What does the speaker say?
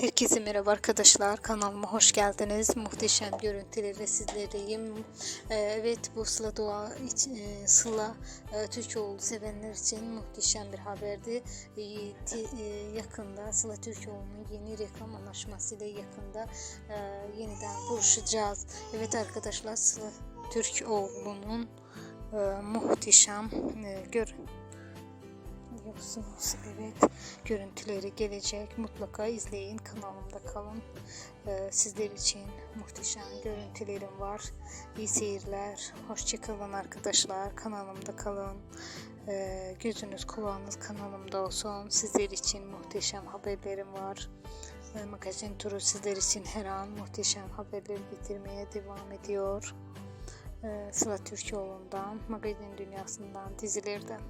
Herkese merhaba arkadaşlar. Kanalıma hoş geldiniz. Muhteşem görüntülerle sizlerleyim. Ee, evet bu Sıla Doğa e, Sıla e, Türkoğlu sevenler için muhteşem bir haberdi. E, yakında Sıla Türkoğlu'nun yeni reklam anlaşmasıyla yakında e, yeniden buluşacağız. Evet arkadaşlar Sıla Türkoğlu'nun e, muhteşem e, görüntü Biliyorsunuz evet görüntüleri gelecek. Mutlaka izleyin kanalımda kalın. Ee, sizler için muhteşem görüntülerim var. İyi seyirler hoşçakalın arkadaşlar kanalımda kalın. Ee, gözünüz kulağınız kanalımda olsun. Sizler için muhteşem haberlerim var. Ee, magazin turu sizler için her an muhteşem haberleri getirmeye devam ediyor. Ee, Sıla Türkoğlu'ndan magazin dünyasından dizilerden